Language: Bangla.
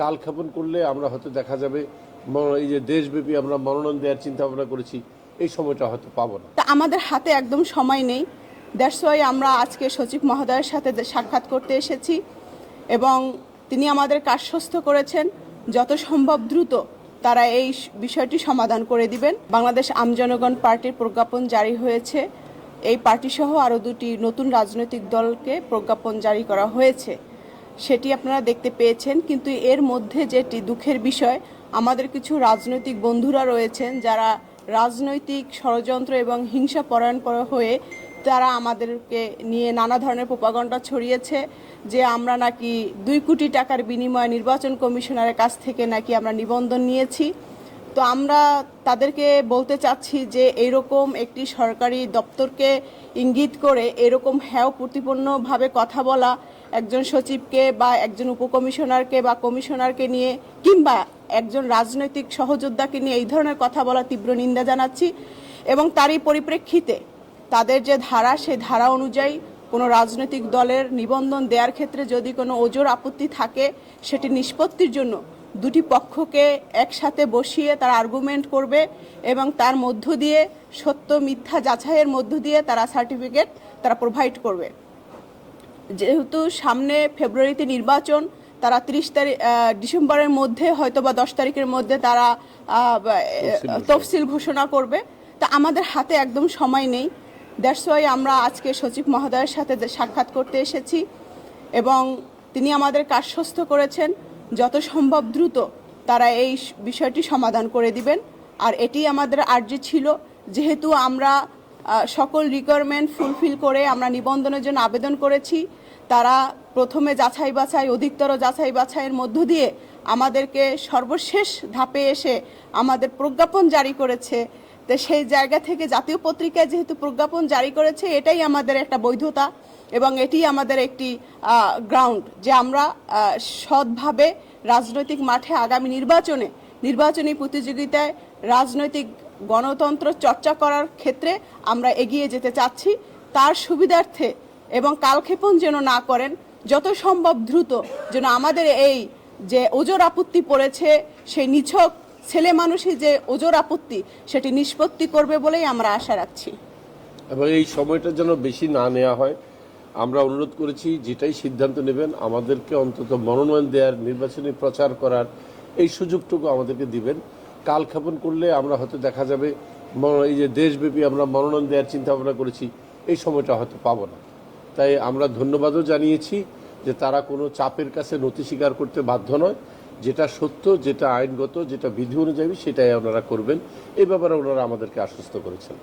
কালক্ষেপণ করলে আমরা হয়তো দেখা যাবে এই যে দেশব্যাপী আমরা মনোনয়ন দেওয়ার চিন্তা ভাবনা করেছি, এই সময়টা হয়তো পাবো না। আমাদের হাতে একদম সময় নেই। দ্যাটস ওয়াই আমরা আজকে সচিব মহোদয়ের সাথে সাক্ষাৎ করতে এসেছি এবং তিনি আমাদের কাজস্বস্ত করেছেন। যত সম্ভব দ্রুত তারা এই বিষয়টি সমাধান করে দিবেন। বাংলাদেশ আমজনগণ পার্টির প্রজ্ঞাপন জারি হয়েছে। এই পার্টি সহ আরও দুটি নতুন রাজনৈতিক দলকে প্রজ্ঞাপন জারি করা হয়েছে। সেটি আপনারা দেখতে পেয়েছেন, কিন্তু এর মধ্যে যেটি দুঃখের বিষয়, আমাদের কিছু রাজনৈতিক বন্ধুরা রয়েছেন যারা রাজনৈতিক ষড়যন্ত্র এবং হিংসা পরায়ণ হয়ে তারা আমাদেরকে নিয়ে নানা ধরনের প্রোপাগণ্ডা ছড়িয়েছে যে আমরা নাকি দুই কোটি টাকার বিনিময়ে নির্বাচন কমিশনারের কাছ থেকে নাকি আমরা নিবন্ধন নিয়েছি। তো আমরা তাদেরকে বলতে চাচ্ছি যে এরকম একটি সরকারি দপ্তরকে ইঙ্গিত করে এরকম হ্যাও প্রতিপন্নভাবে কথা বলা একজন সচিবকে বা একজন উপকমিশনারকে বা কমিশনারকে নিয়ে কিংবা একজন রাজনৈতিক সহযোদ্ধাকে নিয়ে এই ধরনের কথা বলা তীব্র নিন্দা জানাচ্ছি এবং তারই পরিপ্রেক্ষিতে তাদের যে ধারা সেই ধারা অনুযায়ী কোনো রাজনৈতিক দলের নিবন্ধন দেওয়ার ক্ষেত্রে যদি কোনো ওজোর আপত্তি থাকে, সেটি নিষ্পত্তির জন্য দুটি পক্ষকে একসাথে বসিয়ে তারা আর্গুমেন্ট করবে এবং তার মধ্য দিয়ে সত্য মিথ্যা যাচাইয়ের মধ্য দিয়ে তারা সার্টিফিকেট তারা প্রোভাইড করবে। যেহেতু সামনে ফেব্রুয়ারিতে নির্বাচন তারা ত্রিশ তারিখ ডিসেম্বরের মধ্যে হয়তো বা দশ তারিখের মধ্যে তারা তফসিল ঘোষণা করবে। তা আমাদের হাতে একদম সময় নেই। দ্যাটস ওয়াই আমরা আজকে সচিব মহোদয়ের সাথে সাক্ষাৎ করতে এসেছি এবং তিনি আমাদের কাজস্বস্ত করেছেন। যত সম্ভব দ্রুত তারা এই বিষয়টি সমাধান করে দিবেন। আর এটি আমাদের আর্জি ছিল, যেহেতু আমরা সকল রিকোয়ারমেন্ট ফুলফিল করে আমরা নিবন্ধনের জন্য আবেদন করেছি, তারা প্রথমে যাচাই বাছাই, অধিকতর যাচাই বাছাইয়ের মধ্য দিয়ে আমাদেরকে সর্বশেষ ধাপে এসে আমাদের প্রজ্ঞাপন জারি করেছে। তো সেই জায়গা থেকে জাতীয় পত্রিকায় যেহেতু প্রজ্ঞাপন জারি করেছে, এটাই আমাদের একটা বৈধতা। এবং এটি আমাদের একটি গ্রাউন্ড যে আমরা সৎভাবে রাজনৈতিক মাঠে আগামী নির্বাচনে, নির্বাচনী প্রতিযোগিতায় রাজনৈতিক গণতন্ত্র চর্চা করার ক্ষেত্রে আমরা এগিয়ে যেতে চাচ্ছি। তার সুবিধার্থে এবং কালক্ষেপণ যেন না করেন, যত সম্ভব দ্রুত যেন আমাদের এই যে ওজোর আপত্তি পড়েছে, সেই নিছক ছেলে মানুষই যে ওজোর আপত্তি, সেটি নিষ্পত্তি করবে বলেই আমরা আশা রাখছি। এবং এই সময়টা যেন বেশি না নেওয়া হয়। আমরা অনুরোধ করেছি, যেটাই সিদ্ধান্ত নেবেন, আমাদেরকে অন্তত মনোনয়ন দেওয়ার, নির্বাচনী প্রচার করার এই সুযোগটুকু আমাদেরকে দিবেন। কালক্ষেপণ করলে আমরা হয়তো দেখা যাবে এই যে দেশব্যাপী আমরা মনোনয়ন দেওয়ার চিন্তা ভাবনা করেছি, এই সময়টা হয়তো পাবো না। তাই আমরা ধন্যবাদও জানিয়েছি যে তারা কোনো চাপের কাছে নথি স্বীকার করতে বাধ্য নয়। যেটা সত্য, যেটা আইনগত, যেটা বিধি অনুযায়ী, সেটাই ওনারা করবেন। এই ব্যাপারে ওনারা আমাদেরকে আশ্বস্ত করেছেন।